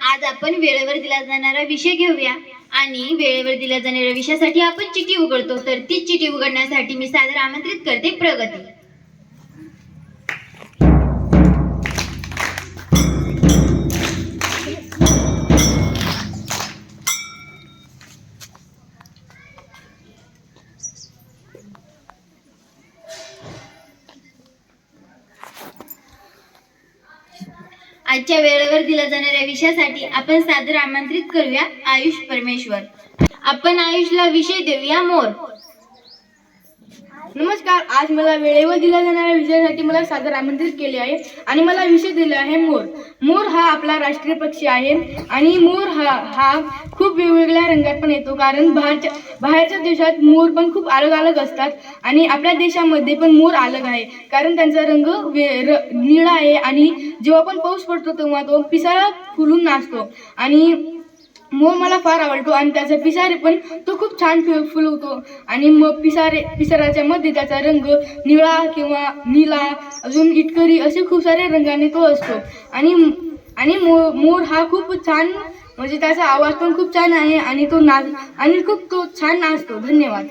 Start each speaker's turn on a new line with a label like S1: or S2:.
S1: आज आपण वेळेवर दिला जाणारा विषय घेऊया. आणि वेळेवर दिल्या जाणाऱ्या विषयासाठी आपण चिठी उघडतो. तर तीच चिठी उघडण्यासाठी मी सादर आमंत्रित करते प्रगती. आजच्या वेळेवर दिल्या जाणाऱ्या विषयासाठी आपण सादर आमंत्रित करूया आयुष परमेश्वर. आपण आयुषला विषय देऊया मोर.
S2: नमस्कार आज मला वेळेवर दिल्या जाणाऱ्या विषयासाठी मला सादर आमंत्रित केले आहे आणि मला विषय दिला आहे मोर. मोर हा आपला राष्ट्रीय पक्षी आहे आणि मोर हा हा खूप वेगवेगळ्या रंगात पण येतो कारण बाहेरच्या बाहेरच्या देशात मोर पण खूप अलग अलग असतात आणि आपल्या देशामध्ये पण मोर अलग आहे. कारण त्यांचा रंग वे र निळा आहे आणि जेव्हा पण पाऊस पडतो तेव्हा तो पिसाळा फुलून नाचतो आणि मोर मला फार आवडतो आणि त्याचे पिसारे पण तो खूप छान फुलवतो. आणि मग पिसारे पिसाराच्या मध्ये त्याचा रंग निळा किंवा निळा अजून इटकरी असे खूप साऱ्या रंगाने तो असतो. आणि आणि मो मोर हा खूप छान म्हणजे त्याचा आवाज पण खूप छान आहे आणि तो नाच आणि खूप तो छान नाचतो. धन्यवाद.